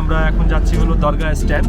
আমরা এখন যাচ্ছি হলো দরগা স্ট্যান্ড।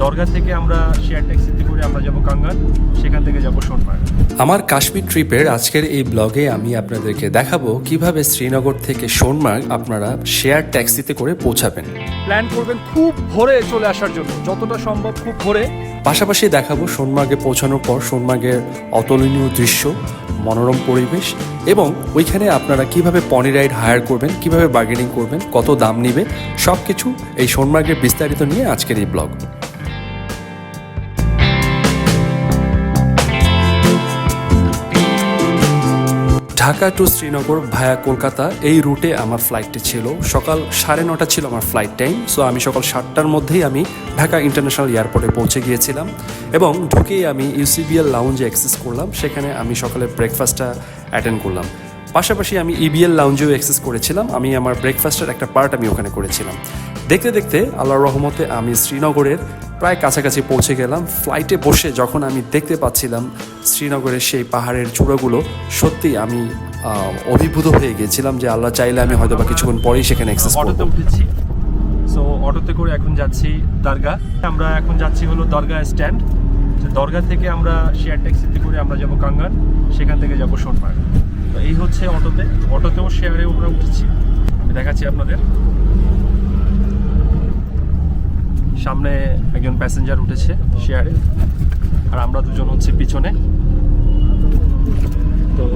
দরগা থেকে আমরা শেয়ার ট্যাক্সিতে করে আমরা যাব কাঙ্গান সেখান থেকে যাব সোনমার্গ। আমার কাশ্মীর ট্রিপের আজকের এই ব্লগে আমি আপনাদেরকে দেখাবো কীভাবে শ্রীনগর থেকে সোনমার্গ আপনারা শেয়ার ট্যাক্সিতে করে পৌঁছাবেন। প্ল্যান করবেন খুব ভোরে চলে আসার জন্য যতটা সম্ভব খুব ভোরে। পাশাপাশি দেখাবো সোনমার্গে পৌঁছানোর পর সোনমার্গের অতুলনীয় দৃশ্য মনোরম পরিবেশ এবং ওইখানে আপনারা কীভাবে পনি রাইড হায়ার করবেন কীভাবে বার্গেনিং করবেন কত দাম নিবে সব কিছু এই সোনমার্গের বিস্তারিত নিয়ে আজকের এই blog Dhaka to Srinagar via Kolkata, এই রুটে আমার ফ্লাইটটি ছিল। সকাল সাড়ে নটা ছিল আমার ফ্লাইট টাইম সো আমি সকাল সাতটার মধ্যেই আমি ঢাকা ইন্টারন্যাশনাল এয়ারপোর্টে পৌঁছে গিয়েছিলাম এবং ঢুকেই আমি ইউসিবিএল লাউঞ্জে অ্যাক্সেস করলাম, সেখানে আমি সকালে ব্রেকফাস্টটা অ্যাটেন্ড করলাম। পাশাপাশি আমি ইবিএল লাউঞ্জেও অ্যাক্সেস করেছিলাম, আমি আমার ব্রেকফাস্টের একটা পার্ট আমি ওখানে করেছিলাম। দেখতে দেখতে আল্লাহর রহমতে আমি শ্রীনগরের প্রায় কাছাকাছি পৌঁছে গেলাম। ফ্লাইটে বসে যখন আমি দেখতে পাচ্ছিলাম শ্রীনগরের সেই পাহাড়ের চূড়াগুলো সত্যি আমি অভিভূত হয়ে গিয়েছিলাম যে আল্লাহ চাইলে আমি হয়তো বা কিছুক্ষণ পরেই সেখানে অটোতে করব। উঠেছি। সো অটোতে করে এখন যাচ্ছি দরগা আমরা এখন যাচ্ছি হলো দরগা স্ট্যান্ড দরগা থেকে আমরা শেয়ার ট্যাক্সিতে করে আমরা যাব কাঙ্গান সেখান থেকে যাব সোনমার্গ। তো এই হচ্ছে অটোতে। অটোতেও শেয়ারে আমরা উঠেছি। আমি দেখাচ্ছি আপনাদের। সামনে একজন প্যাসেঞ্জার উঠেছে শেয়ারে আর আমরা দুজন হচ্ছে পিছনে। তো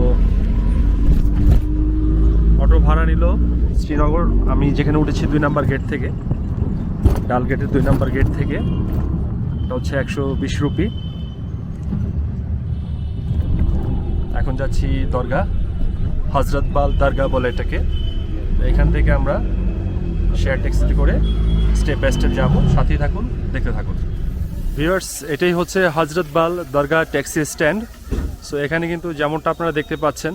অটো ভাড়া নিল শ্রীনগর। আমি যেখানে উঠেছি দুই নাম্বার গেট থেকে, ডাল গেটের দুই নাম্বার গেট থেকে। এটা হচ্ছে একশো বিশ রুপি। এখন যাচ্ছি দরগা হজরতবাল দরগা বলে এটাকে। এখান থেকে আমরা শেয়ার ট্যাক্সিতে করে স্টেপ বাই স্টেপ যাব। সাথেই থাকুন, দেখতে থাকুন। ভিউয়ার্স, এটাই হচ্ছে Hazratbal Dargah taxi stand. So এখানে কিন্তু যেমনটা আপনারা দেখতে পাচ্ছেন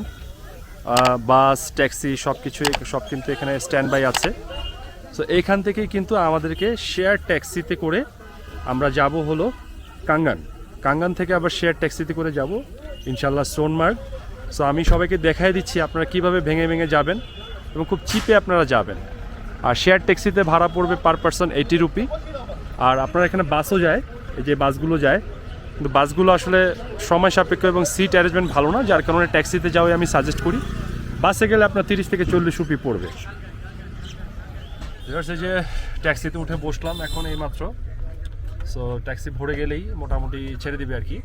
বাস, ট্যাক্সি সব কিছু সব কিন্তু এখানে স্ট্যান্ড বাই আছে। সো এইখান থেকেই কিন্তু আমাদেরকে শেয়ার ট্যাক্সিতে করে আমরা যাব হলো কাঙ্গান। কাঙ্গান থেকে আবার শেয়ার ট্যাক্সিতে করে যাব ইনশাল্লাহ সোনমার্গ। সো আমি সবাইকে দেখাই দিচ্ছি আপনারা কীভাবে ভেঙে ভেঙে যাবেন এবং খুব চিপে আপনারা যাবেন। আর শেয়ার ট্যাক্সিতে ভাড়া পড়বে পার পার্সন এইটি রুপি আর আপনার এখানে বাসও যায়, এই যে বাসগুলো যায়। কিন্তু বাসগুলো আসলে সময় সাপেক্ষ এবং সিট অ্যারেঞ্জমেন্ট ভালো না, যার কারণে ট্যাক্সিতে যাওয়াই আমি সাজেস্ট করি। বাসে গেলে আপনার তিরিশ থেকে চল্লিশ রুপি পড়বে। এই যে ট্যাক্সিতে উঠে বসলাম এখন এইমাত্র। সো ট্যাক্সি ভরে গেলেই মোটামুটি ছেড়ে দিবে আর কি।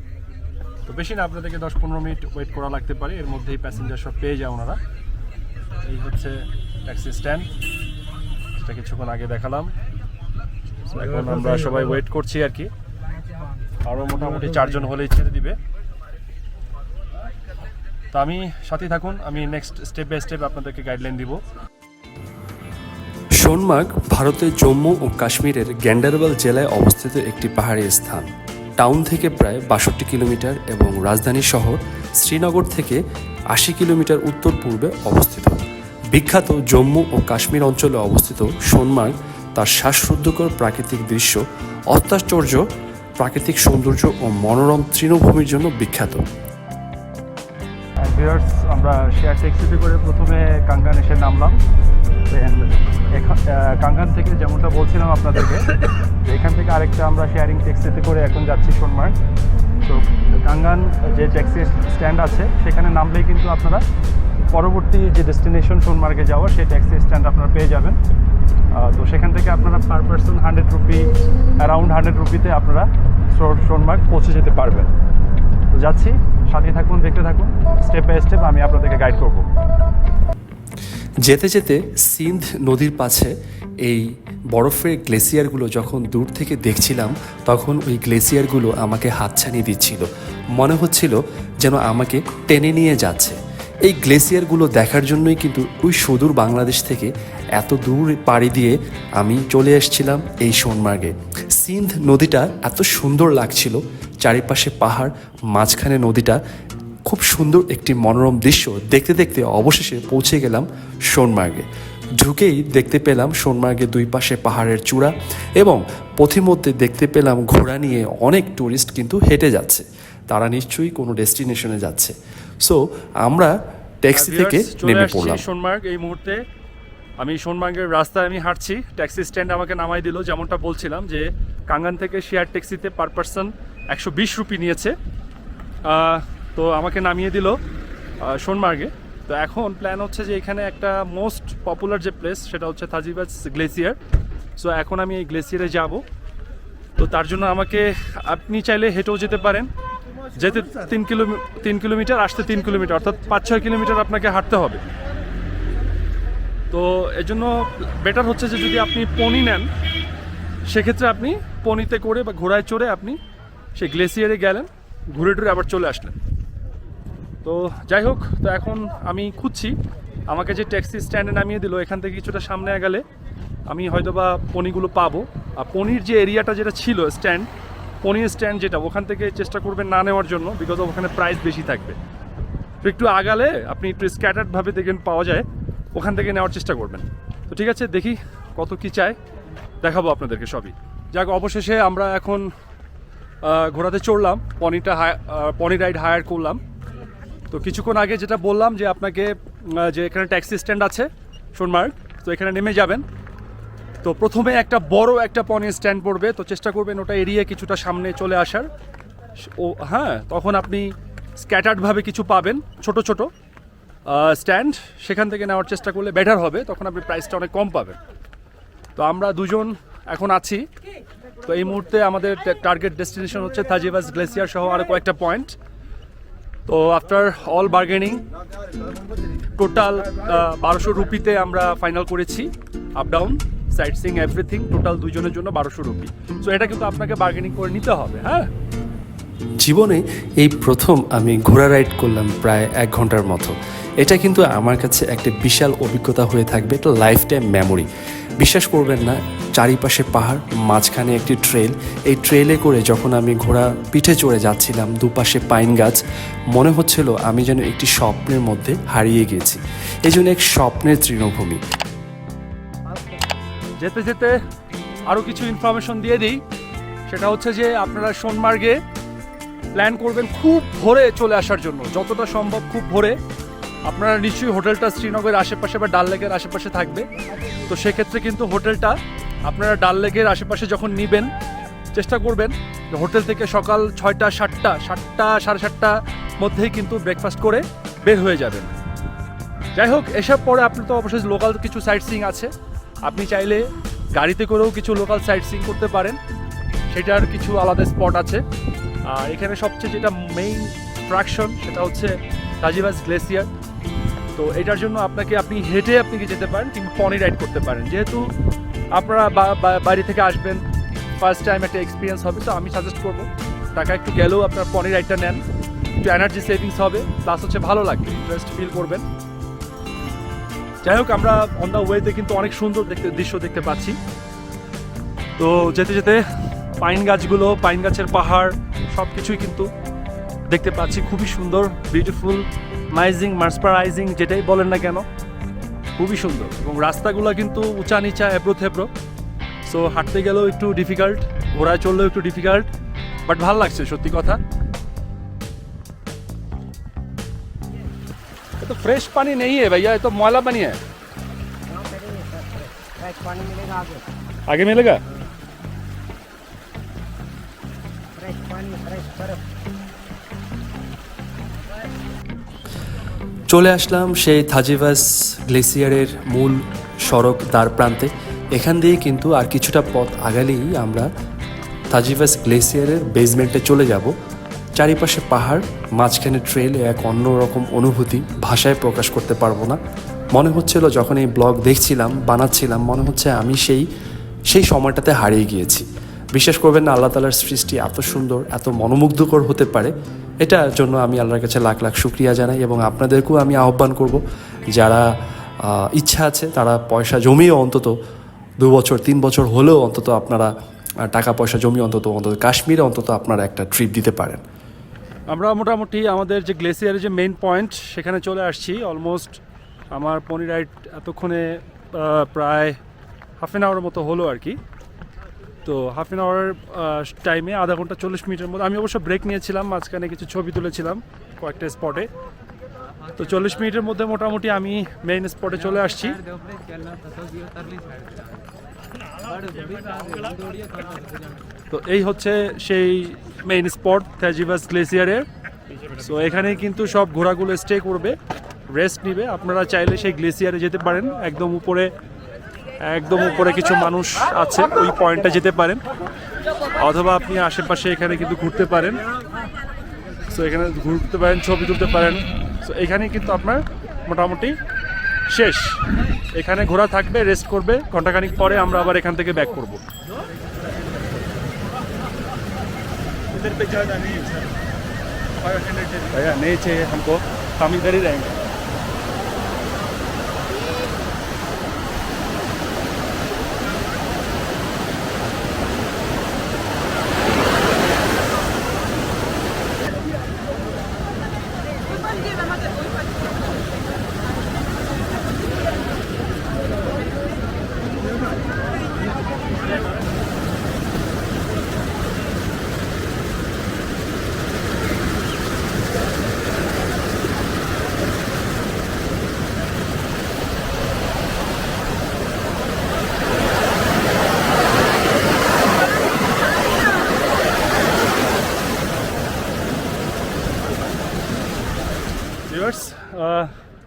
তো বেশি না, আপনাদেরকে দশ পনেরো মিনিট ওয়েট করা লাগতে পারে। এর মধ্যেই প্যাসেঞ্জার সব পেয়ে যায় ওনারা। এই হচ্ছে ট্যাক্সি স্ট্যান্ড সেটা কিছুক্ষণ আগে দেখালাম। এখন আমরা সবাই ওয়েট করছি আর কি। আরও মোটামুটি চারজন হলেই ছেড়ে দিবে। তো আমি সাথে থাকুন আমি নেক্সট স্টেপ বাই স্টেপ আপনাদেরকে গাইডলাইন দিব। সোনমার্গ ভারতের জম্মু ও কাশ্মীরের গ্যান্ডারবাল জেলায় অবস্থিত একটি পাহাড়ি স্থান। টাউন থেকে প্রায় বাষট্টি কিলোমিটার এবং রাজধানী শহর শ্রীনগর থেকে আশি কিলোমিটার উত্তর পূর্বে অবস্থিত। বিখ্যাত জম্মু ও কাশ্মীর অঞ্চলে অবস্থিত সোনমার্গ তার শ্বাসরুদ্ধকর প্রাকৃতিক দৃশ্য, অত্যাশ্চর্য প্রাকৃতিক সৌন্দর্য ও মনোরম তৃণভূমির জন্য বিখ্যাত। আমরা শেয়ার ট্যাক্সিতে করে প্রথমে কাঙ্গান এসে নামলাম। কাঙ্গান থেকে যেমনটা বলছিলাম আপনাদেরকে, এখান থেকে আরেকটা আমরা শেয়ারিং ট্যাক্সিতে করে এখন যাচ্ছি সোনমার্গ তো কাঙ্গান যে ট্যাক্সি স্ট্যান্ড আছে, সেখানে নামলেই কিন্তু আপনারা পরবর্তী যে ডেস্টিনেশন সোনমার্গে যাওয়ার সেই ট্যাক্সি স্ট্যান্ড আপনারা পেয়ে যাবেন। তো সেখান থেকে আপনারা per person hundred rupee around hundred রুপিতে আপনারা সোনমার্গ পৌঁছে যেতে পারবেন। তো যাচ্ছি, সাথে থাকুন, দেখতে থাকুন। স্টেপ বাই স্টেপ আমি আপনাদেরকে গাইড করব। যেতে যেতে সিন্ধ নদীর পাশে এই বরফের গ্লেসিয়ারগুলো যখন দূর থেকে দেখছিলাম, তখন ওই গ্লেসিয়ারগুলো আমাকে হাতছানি দিচ্ছিল। মনে হচ্ছিল যেন আমাকে টেনে নিয়ে যাচ্ছে। এই গ্লেসিয়ারগুলো দেখার জন্যই কিন্তু ওই সুদূর বাংলাদেশ থেকে এত দূর পাড়ি দিয়ে আমি চলে এসেছিলাম এই সোনমার্গে। সিন্ধ নদীটা এত সুন্দর লাগছিল, চারিপাশে পাহাড়, মাঝখানে নদীটা খুব সুন্দর একটি মনোরম দৃশ্য। দেখতে দেখতে অবশেষে পৌঁছে গেলাম সোনমার্গে। ঢুকেই দেখতে পেলাম সোনমার্গের দুই পাশে পাহাড়ের চূড়া এবং পথিমধ্যে দেখতে পেলাম ঘোড়া নিয়ে অনেক টুরিস্ট কিন্তু হেঁটে যাচ্ছে। তারা নিশ্চয়ই কোনো ডেস্টিনেশনে যাচ্ছে। সো আমরা ট্যাক্সি থেকে নেমে পড়লাম। সোনমার্গ এই মুহূর্তে। আমি সোনমার্গের রাস্তায় আমি হাঁটছি। ট্যাক্সি স্ট্যান্ড আমাকে নামাই দিল যেমনটা বলছিলাম যে কাঙ্গান থেকে শেয়ার ট্যাক্সিতে পার পার্সন একশো বিশ রুপি নিয়েছে। তো আমাকে নামিয়ে দিল সোনমার্গে। তো এখন প্ল্যান হচ্ছে যে এখানে একটা মোস্ট পপুলার যে প্লেস সেটা হচ্ছে থাজিবাজ গ্লেসিয়ার সো এখন আমি এই গ্লেসিয়ারে যাব। তো তার জন্য আমাকে, আপনি চাইলে হেঁটেও যেতে পারেন। যেতে তিন কিলোমি তিন কিলোমিটার, আসতে তিন কিলোমিটার, অর্থাৎ পাঁচ, ছয় কিলোমিটার আপনাকে হাঁটতে হবে। তো এর জন্য বেটার হচ্ছে যে যদি আপনি পনি নেন, সেক্ষেত্রে আপনি পনিতে করে বা ঘোড়ায় চড়ে আপনি সেই গ্লেসিয়ারে গেলেন, ঘুরে টুরে আবার চলে আসলেন। তো যাই হোক, তো এখন আমি খুঁজছি। আমাকে যে ট্যাক্সি স্ট্যান্ডে নামিয়ে দিল, এখান থেকে কিছুটা সামনে গেলে আমি হয়তো বা পনিগুলো পাবো। আর পনির যে এরিয়াটা যেটা ছিল স্ট্যান্ড, পনির স্ট্যান্ড যেটা, ওখান থেকে চেষ্টা করবেন না নেওয়ার জন্য বিকজ ওখানে প্রাইস বেশি থাকবে। তো একটু আগালে আপনি একটু স্ক্যাটার্ডভাবে দেখবেন পাওয়া যায়, ওখান থেকে নেওয়ার চেষ্টা করবেন। তো ঠিক আছে, দেখি কত কি চায়, দেখাবো আপনাদেরকে সবই। যাক, অবশেষে আমরা এখন ঘোড়াতে চড়লাম পনিটা হাই পনি রাইড হায়ার করলাম। তো কিছুক্ষণ আগে যেটা বললাম যে আপনাকে যে এখানে ট্যাক্সি স্ট্যান্ড আছে, সোনমার্গ, তো এখানে নেমে যাবেন। তো প্রথমে একটা বড় একটা পনি স্ট্যান্ড পড়বে, তো চেষ্টা করবেন ওটা এড়িয়ে কিছুটা সামনে চলে আসার। ও হ্যাঁ তখন আপনি স্ক্যাটার্ডভাবে কিছু পাবেন, ছোট ছোট স্ট্যান্ড। সেখান থেকে নেওয়ার চেষ্টা করলে বেটার হবে, তখন আপনি প্রাইসটা অনেক কম পাবেন। তো আমরা দুজন এখন আছি। তো এই মুহূর্তে আমাদের টার্গেট ডেস্টিনেশন হচ্ছে থাজিবাস গ্লেসিয়ার সহ আরও কয়েকটা পয়েন্ট। তো আফটার অল বার্গেনিং টোটাল বারোশো রুপিতে আমরা ফাইনাল করেছি up down sightseeing everything total দুজনের জন্য বারোশো রুপি। সো এটা কিন্তু আপনাকে বার্গেনিং করে নিতে হবে হ্যাঁ? জীবনে এই প্রথম আমি ঘোড়া রাইড করলাম প্রায় এক ঘণ্টার মতো। এটা কিন্তু আমার কাছে একটা বিশাল অভিজ্ঞতা হয়ে থাকবে, একটা লাইফ টাইম মেমোরি বিশ্বাস করবেন না, চারিপাশে পাহাড়, মাঝখানে একটি ট্রেল এই ট্রেলে করে যখন আমি ঘোড়া পিঠে চড়ে যাচ্ছিলাম, দুপাশে পাইন গাছ, মনে হচ্ছিল আমি যেন একটি স্বপ্নের মধ্যে হারিয়ে গেছি। এই জন্য এক স্বপ্নের তৃণভূমি। যেতে যেতে আরও কিছু ইনফরমেশন দিয়ে দিই। সেটা হচ্ছে যে আপনারা সোনমার্গে প্ল্যান করবেন খুব ভোরে চলে আসার জন্য। যতটা সম্ভব খুব ভোরে। আপনারা নিশ্চয়ই হোটেলটা শ্রীনগরের আশেপাশে বা ডাল লেকের আশেপাশে থাকবে। তো সেক্ষেত্রে কিন্তু হোটেলটা আপনারা ডাল লেকের আশেপাশে যখন নিবেন, চেষ্টা করবেন যে হোটেল থেকে সকাল ছয়টা, সাতটা সাতটা, সাড়ে সাতটার মধ্যেই কিন্তু ব্রেকফাস্ট করে বের হয়ে যাবেন। যাই হোক, এসব পরে আপনি তো অবশ্যই লোকাল কিছু সাইট সিং আছে। আপনি চাইলে গাড়িতে করেও কিছু লোকাল সাইট সিং করতে পারেন। সেটার কিছু আলাদা স্পট আছে। আর এখানে সবচেয়ে যেটা মেইন অ্যাট্রাকশন সেটা হচ্ছে তাজিবাস গ্লেসিয়ার তো এটার জন্য আপনাকে, আপনি হেঁটে আপনি কি যেতে পারেন কিংবা পনি রাইড করতে পারেন। যেহেতু আপনারা বাড়ি থেকে আসবেন ফার্স্ট টাইম একটা এক্সপিরিয়েন্স হবে, তো আমি সাজেস্ট করব, টাকা একটু গেলেও আপনার পনি রাইডটা নেন। একটু এনার্জি সেভিংস হবে প্লাস হচ্ছে ভালো লাগবে ইন্টারেস্ট ফিল করবেন। যাই হোক, আমরা অন দ্য ওয়েতে কিন্তু অনেক সুন্দর দেখতে, দৃশ্য দেখতে পাচ্ছি। তো যেতে যেতে পাইন গাছগুলো, পাইন গাছের পাহাড় সব কিছুই কিন্তু দেখতে পাচ্ছি খুবই সুন্দর বিউটিফুল মাইজিং মার্সপারাইজিং যেটাই বলেন না কেন খুবই সুন্দর এবং রাস্তাগুলো কিন্তু উঁচা নিচা এবড়ো থেবড়ো সো হাঁটতে গেলেও একটু ডিফিকাল্ট ঘোড়ায় চললেও একটু ডিফিকাল্ট বাট ভালো লাগছে সত্যি কথা ये तो फ्रेश पानी नहीं है भैया ये तो मौला पानी है हाँ, पहले फ्रेश पानी मिलेगा आगे आगे मिलेगा फ्रेश पानी फ्रेश बर्फ চলে আসলাম সেই থাজিভাস গ্লেসিয়ারের মূল সড়ক দ্বার প্রান্তে। এখান দিয়ে কিন্তু আর কিছুটা পথ আগালেই আমরা থাজিভাস গ্লেসিয়ারের বেসমেন্টে চলে যাব। চারিপাশে পাহাড়, মাঝখানে ট্রেল এক অন্যরকম অনুভূতি ভাষায় প্রকাশ করতে পারব না। মনে হচ্ছিল যখন এই ব্লগ দেখছিলাম, বানাচ্ছিলাম, মনে হচ্ছে আমি সেই সেই সময়টাতে হারিয়ে গিয়েছি। বিশ্বাস করবেন না, আল্লাহ তালার সৃষ্টি এত সুন্দর, এত মনোমুগ্ধকর হতে পারে। এটার জন্য আমি আল্লাহর কাছে লাখ লাখ শুক্রিয়া জানাই এবং আপনাদেরকেও আমি আহ্বান করব, যারা ইচ্ছা আছে তারা পয়সা জমিয়ে অন্তত দু বছর, তিন বছর হলেও অন্তত আপনারা টাকা পয়সা জমিয়ে অন্তত অন্তত কাশ্মীরে অন্তত আপনারা একটা ট্রিপ দিতে পারেন। আমরা মোটামুটি আমাদের যে গ্লেসিয়ারের যে মেইন পয়েন্ট, সেখানে চলে আসছি। অলমোস্ট আমার পনি রাইড এতক্ষণে প্রায় হাফ অ্যান আওয়ারের মতো হলো আর কি। তো হাফ অ্যান আওয়ার টাইমে আধা ঘণ্টা চল্লিশ মিনিটের মধ্যে আমি অবশ্য ব্রেক নিয়েছিলাম, মাঝখানে কিছু ছবি তুলেছিলাম কয়েকটা স্পটে তো চল্লিশ মিনিটের মধ্যে মোটামুটি আমি মেইন স্পটে চলে আসছি। তো এই হচ্ছে সেই মেইন স্পট থ্যাজিবাস গ্লেসিয়ারের সো এখানে কিন্তু সব ঘোড়াগুলো স্টে করবে রেস্ট নিবে। আপনারা চাইলে সেই গ্লেসিয়ারে যেতে পারেন, একদম উপরে একদম উপরে কিছু মানুষ আছে ওই পয়েন্টটা যেতে পারেন অথবা আপনি আশেপাশে এখানে কিন্তু ঘুরতে পারেন সো এখানে ঘুরতে পারেন ছবি তুলতে পারেন সো এখানে কিন্তু আপনার মোটামুটি শেষ এখানে ঘোরা থাকবে রেস্ট করবে ঘন্টাখানিক পরে আমরা আবার এখান থেকে ব্যাক করব इधर पे ज़्यादा नहीं है सर फाइव हंड्रेड भैया नहीं चाहिए हमको हम इधर ही रहेंगे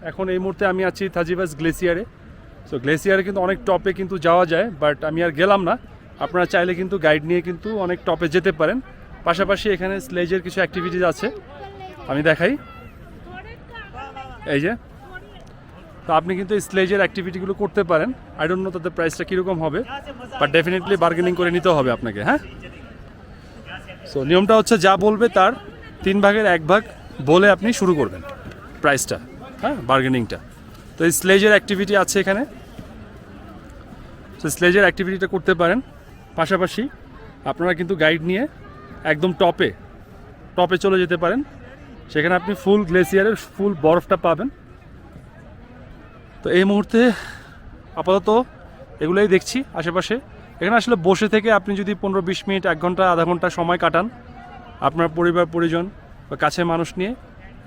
এখন এই মুহূর্তে আমি আছি থাজিবাস গ্লেসিয়ারে। সো গ্লেসিয়ারে কিন্তু অনেক টপে কিন্তু যাওয়া যায় বাট আমি আর গেলাম না। আপনারা চাইলে কিন্তু গাইড নিয়ে কিন্তু অনেক টপে যেতে পারেন। পাশাপাশি এখানে স্লেজের কিছু অ্যাক্টিভিটিস আছে। আমি দেখাই। এই যে। তো আপনি কিন্তু এই স্লেজের অ্যাক্টিভিটিগুলো করতে পারেন। আই ডোন্ট নো তাদের প্রাইসটা কীরকম হবে বাট ডেফিনেটলি বার্গেনিং করে নিতে হবে আপনাকে হ্যাঁ? সো নিয়মটা হচ্ছে যা বলবে তার তিন ভাগের এক ভাগ বলে আপনি শুরু করবেন প্রাইসটা হ্যাঁ বার্গেনিংটা তো এই স্লেজের অ্যাক্টিভিটি আছে এখানে। তো স্লেজের অ্যাক্টিভিটিটা করতে পারেন। পাশাপাশি আপনারা কিন্তু গাইড নিয়ে একদম টপে টপে চলে যেতে পারেন। সেখানে আপনি ফুল গ্লেসিয়ারের ফুল বরফটা পাবেন। তো এই মুহূর্তে আপাতত এগুলোই দেখছি আশেপাশে। এখানে আসলে বসে থেকে আপনি যদি পনেরো বিশ মিনিট, এক ঘণ্টা, আধা ঘণ্টা সময় কাটান, আপনার পরিবার, পরিজন বা কাছের মানুষ নিয়ে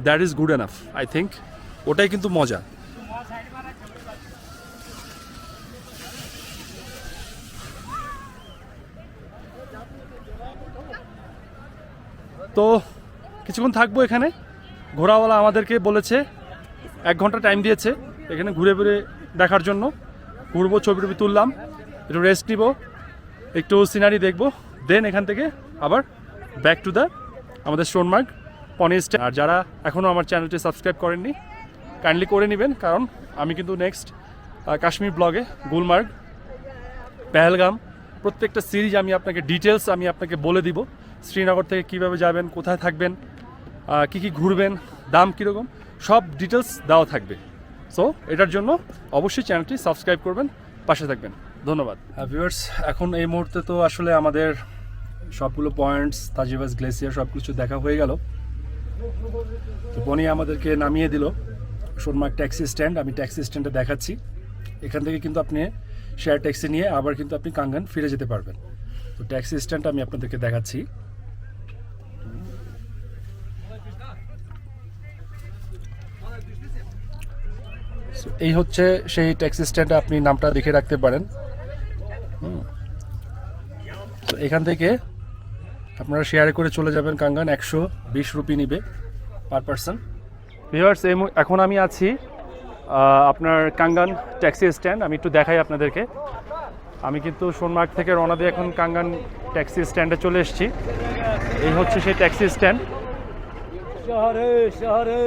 that is good enough I think ওটাই কিন্তু মজা। তো কিছুক্ষণ থাকব এখানে। ঘোরাওয়ালা আমাদেরকে বলেছে, এক ঘণ্টা টাইম দিয়েছে এখানে ঘুরে ঘুরে দেখার জন্য। ঘুরবো, ছবি টবি তুললাম, একটু রেস্ট নিব, একটু সিনারি দেখব দেন এখান থেকে আবার ব্যাক টু দ্য আমাদের স্টোনমার্গ পনিস্ট আর যারা এখনও আমার চ্যানেলটি সাবস্ক্রাইব করেননি কাইন্ডলি করে নেবেন, কারণ আমি কিন্তু নেক্সট কাশ্মীর ব্লগে গুলমার্গ, পেহেলগাম, প্রত্যেকটা সিরিজ আমি আপনাকে ডিটেলস আমি আপনাকে বলে দিব, শ্রীনগর থেকে কীভাবে যাবেন, কোথায় থাকবেন কী কী ঘুরবেন, দাম কীরকম, সব ডিটেলস দেওয়া থাকবে। সো এটার জন্য অবশ্যই চ্যানেলটি সাবস্ক্রাইব করবেন, পাশে থাকবেন। ধন্যবাদ। ভিউয়ার্স এখন এই মুহূর্তে তো আসলে আমাদের সবগুলো পয়েন্টস তাজিবাস গ্লেসিয়ার সব কিছু দেখা হয়ে গেল। তো বনি আমাদেরকে নামিয়ে দিল। সোনমার্গ ট্যাক্সি স্ট্যান্ড, আমি ট্যাক্সি স্ট্যান্ডে দেখাচ্ছি। এখান থেকে কিন্তু আপনি শেয়ার ট্যাক্সি নিয়ে আবার কিন্তু আপনি কাঙ্গান ফিরে যেতে পারবেন। তো ট্যাক্সি স্ট্যান্ড আমি আপনাদেরকে দেখাচ্ছি। এই হচ্ছে সেই ট্যাক্সি স্ট্যান্ডে আপনি নামটা লিখে রাখতে পারেন। তো এখান থেকে আপনারা শেয়ারে করে চলে যাবেন কাঙ্গান। একশো বিশ রুপি নিবে পার পারসন ভিউয়ার্স এই এখন আমি আছি আপনার কাঙ্গান ট্যাক্সি স্ট্যান্ড। আমি একটু দেখাই আপনাদেরকে। আমি কিন্তু সোনমার্গ থেকে রওনা দিয়ে এখন কাঙ্গান ট্যাক্সি স্ট্যান্ডে চলে এসেছি। এই হচ্ছে সেই ট্যাক্সি স্ট্যান্ড। শহরে শহরে।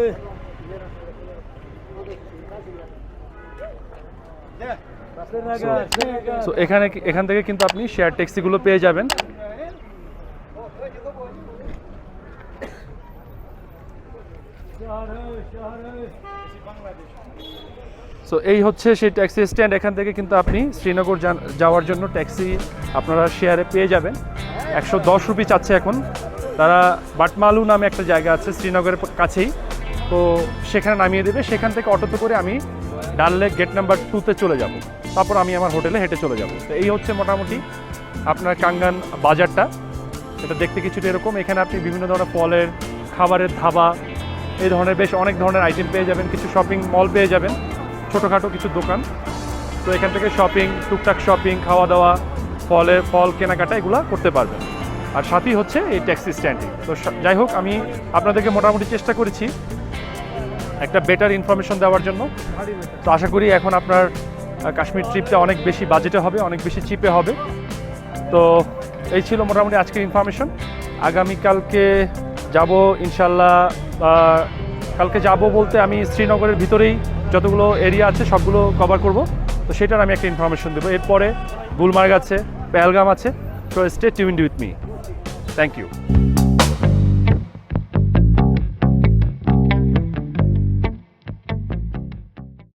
এখানে এখান থেকে কিন্তু আপনি শেয়ার ট্যাক্সিগুলো পেয়ে যাবেন শহরে শহরে সো এই হচ্ছে সেই ট্যাক্সি স্ট্যান্ড এখান থেকে কিন্তু আপনি শ্রীনগর যাওয়ার জন্য ট্যাক্সি আপনারা শেয়ারে পেয়ে যাবেন। একশো দশ রুপি চাচ্ছে এখন। তারা বাটমালু নামে একটা জায়গা আছে, শ্রীনগরের কাছেই। তো সেখানে নামিয়ে দেবে। সেখান থেকে অটোতে করে আমি ডাল লেক গেট নাম্বার টুতে চলে যাব। তারপর আমি আমার হোটেলে হেঁটে চলে যাব। তো এই হচ্ছে মোটামুটি আপনার কাঙ্গান বাজারটা। এটা দেখতে কিছুটা এরকম। এখানে আপনি বিভিন্ন ধরনের ফলের, খাবারের ধাবা এই ধরনের বেশ অনেক ধরনের আইটেম পেয়ে যাবেন। কিছু শপিং মল পেয়ে যাবেন। ছোটোখাটো কিছু দোকান। তো এখান থেকে শপিং টুকটাক শপিং খাওয়া দাওয়া ফলের ফল, কেনাকাটা এগুলো করতে পারবেন। আর সাথেই হচ্ছে এই ট্যাক্সি স্ট্যান্ডিং তো যাই হোক, আমি আপনাদেরকে মোটামুটি চেষ্টা করেছি একটা বেটার ইনফরমেশন দেওয়ার জন্য। তো আশা করি এখন আপনার কাশ্মীর ট্রিপটা অনেক বেশি বাজেটে হবে, অনেক বেশি চিপে হবে। তো এই ছিল মোটামুটি আজকের ইনফরমেশন আগামীকালকে যাব ইনশাল্লাহ কালকে যাব বলতে আমি শ্রীনগরের ভিতরেই যতগুলো এরিয়া আছে সবগুলো কভার করব। তো সেটার আমি একটা ইনফরমেশন দেবো। এরপরে গুলমার্গ আছে, পেহেলগাম আছে। তো stay tuned with me thank you